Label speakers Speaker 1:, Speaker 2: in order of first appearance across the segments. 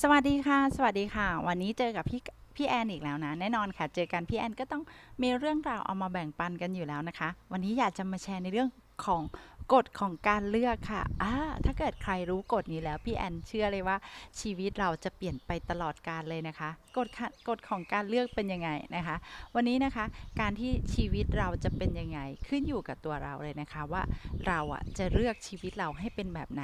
Speaker 1: สวัสดีค่ะ สวัสดีค่ะ วันนี้เจอกับพี่พี่แอนอีกแล้วนะ แน่นอนค่ะ เจอกันพี่แอนก็ต้องมีเรื่องราวเอามาแบ่งปันกันอยู่แล้วนะคะ วันนี้อยากจะมาแชร์ในเรื่องของ กฎของการเลือกค่ะอ่าถ้าเกิดใครรู้กฎนี้แล้ว พี่แอนเชื่อเลยว่าชีวิตเราจะเปลี่ยนไปตลอดกาลเลยนะคะ กฎกฎของการเลือกเป็นยังไงนะคะ วันนี้นะคะ การที่ชีวิตเราจะเป็นยังไงขึ้นอยู่กับตัวเราเลยนะคะ ว่าเราอะจะเลือกชีวิตเราให้เป็นแบบไหน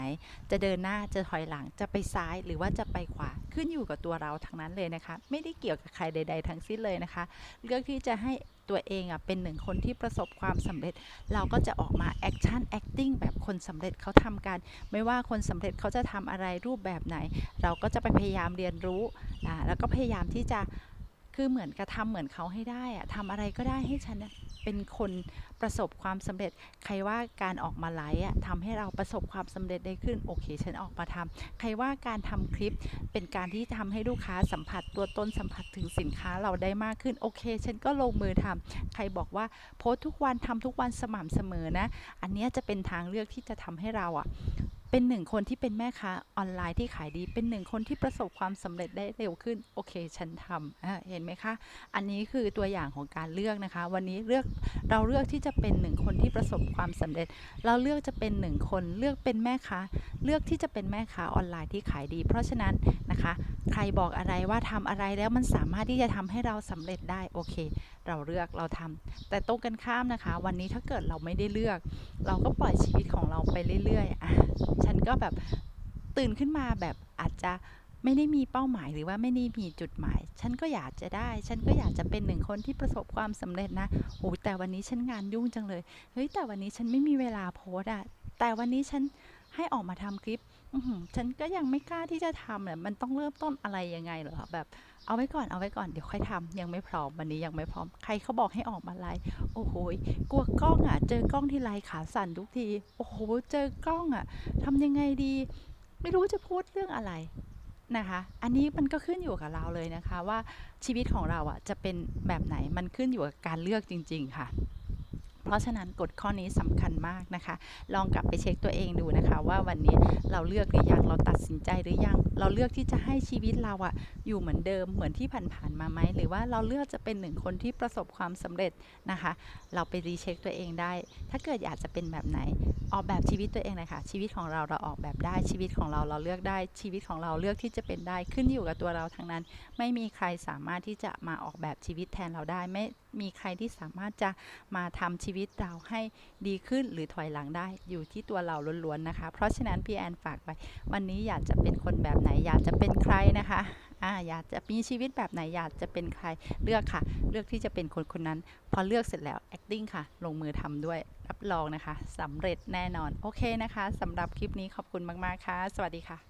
Speaker 1: จะเดินหน้าจะถอยหลังจะไปซ้ายหรือว่าจะไปขวาขึ้นอยู่กับตัวเราทั้งนั้นเลยนะคะ ไม่ได้เกี่ยวกับใครใด ๆ ทั้งสิ้นเลยนะคะ เลือกที่จะให้ ตัวเองอะเป็นหนึ่งคนที่ประสบความสำเร็จ เราก็จะออกมาแอคชั่นแอคติ้งแบบคนสำเร็จเขาทำกัน ไม่ว่าคนสำเร็จเขาจะทำอะไรรูปแบบไหน เราก็จะไปพยายามเรียนรู้อ่าแล้วก็พยายามที่จะ คือเหมือนกระทำเหมือนเขาให้ได้อะทำอะไรก็ได้ให้ฉันเนี่ยเป็นคนประสบความสำเร็จ ใครว่าการออกมาไลฟ์อะทำให้เราประสบความสำเร็จได้ขึ้น โอเค ฉันออกมาทำใครว่าการทำคลิปเป็นการที่ทำให้ลูกค้าสัมผัสตัวตนสัมผัสถึงสินค้าเราได้มากขึ้น โอเค ฉันก็ลงมือทำใครบอกว่าโพสทุกวันทำทุกวันสม่ำเสมอนะ อันเนี้ยจะเป็นทางเลือกที่จะทำให้เราอะ เป็นหนึ่งคนที่เป็นแม่ค้าออนไลน์ที่ขายดี เป็นหนึ่งคนที่ประสบความสำเร็จได้เร็วขึ้น โอเค ฉันทำเห็นไหมคะ อันนี้คือตัวอย่างของการเลือกนะคะ วันนี้เลือกเราเลือกที่จะเป็นหนึ่งคนที่ประสบความสำเร็จ เราเลือกจะเป็นหนึ่งคนเลือกเป็นแม่ค้าเลือกที่จะเป็นแม่ค้าออนไลน์ที่ขายดี เพราะฉะนั้นนะคะ ใครบอกอะไรว่าทำอะไรแล้วมันสามารถที่จะทำให้เราสำเร็จได้โอเค เราเลือกเราทำแต่ตรงกันข้ามนะคะ วันนี้ถ้าเกิดเราไม่ได้เลือก เราก็ปล่อยชีวิตของเราไปเรื่อยๆอะฉันก็แบบตื่นขึ้นมาแบบอาจจะไม่ได้มีเป้าหมายหรือว่าไม่ได้มีจุดหมาย ฉันก็อยากจะได้ ฉันก็อยากจะเป็นหนึ่งคนที่ประสบความสำเร็จนะโอ้แต่วันนี้ฉันงานยุ่งจังเลย เฮ้ยแต่วันนี้ฉันไม่มีเวลาโพสอะแต่วันนี้ฉัน ให้ออกมาทำคลิปฉันก็ยังไม่กล้าที่จะทำเนี่ยมันต้องเริ่มต้นอะไรยังไงเหรอแบบเอาไว้ก่อนเอาไว้ก่อนเดี๋ยวค่อยทำยังไม่พร้อมวันนี้ยังไม่พร้อมใครเขาบอกให้ออกมาไลฟ์โอ้โหกลัวกล้องอะ เจอกล้องที่ไลฟ์ขาสั่นทุกที โอ้โหเจอกล้องอะทำยังไงดี ไม่รู้จะพูดเรื่องอะไรนะคะ อันนี้มันก็ขึ้นอยู่กับเราเลยนะคะ ว่าชีวิตของเราอะจะเป็นแบบไหนมันขึ้นอยู่กับการเลือกจริง ๆ ค่ะ เพราะฉะนั้นกฎข้อนี้สำคัญมากนะคะ ลองกลับไปเช็คตัวเองดูนะคะ ว่าวันนี้เราเลือกหรือยังเราตัดสินใจหรือยัง เราเลือกที่จะให้ชีวิตเราอะอยู่เหมือนเดิมเหมือนที่ผ่านๆมาไหมหรือว่าเราเลือกจะเป็นหนึ่งคนที่ประสบความสำเร็จนะคะ เราไปรีเช็คตัวเองได้ ถ้าเกิดอยากจะเป็นแบบไหน ออกแบบชีวิตตัวเองเลยค่ะชีวิตของเราเราออกแบบได้ชีวิตของเราเราเลือกได้ชีวิตของเราเลือกที่จะเป็นได้ขึ้นอยู่กับตัวเราทั้งนั้น ไม่มีใครสามารถที่จะมาออกแบบชีวิตแทนเราได้ ไม่มีใครที่สามารถจะมาทำชีวิตเราให้ดีขึ้นหรือถอยหลังได้อยู่ที่ตัวเราล้วนๆนะคะ เพราะฉะนั้นพี่แอนฝากไว้ วันนี้อยากจะเป็นคนแบบไหน อยากจะเป็นใครนะคะอ่าอยากจะมีชีวิตแบบไหนอยากจะเป็นใครเลือกค่ะ เลือกที่จะเป็นคนคนนั้น พอเลือกเสร็จแล้ว acting ค่ะ ลงมือทำด้วยรับรองนะคะสำเร็จแน่นอน โอเคนะคะสำหรับคลิปนี้ขอบคุณมาก ๆ ค่ะ สวัสดีค่ะ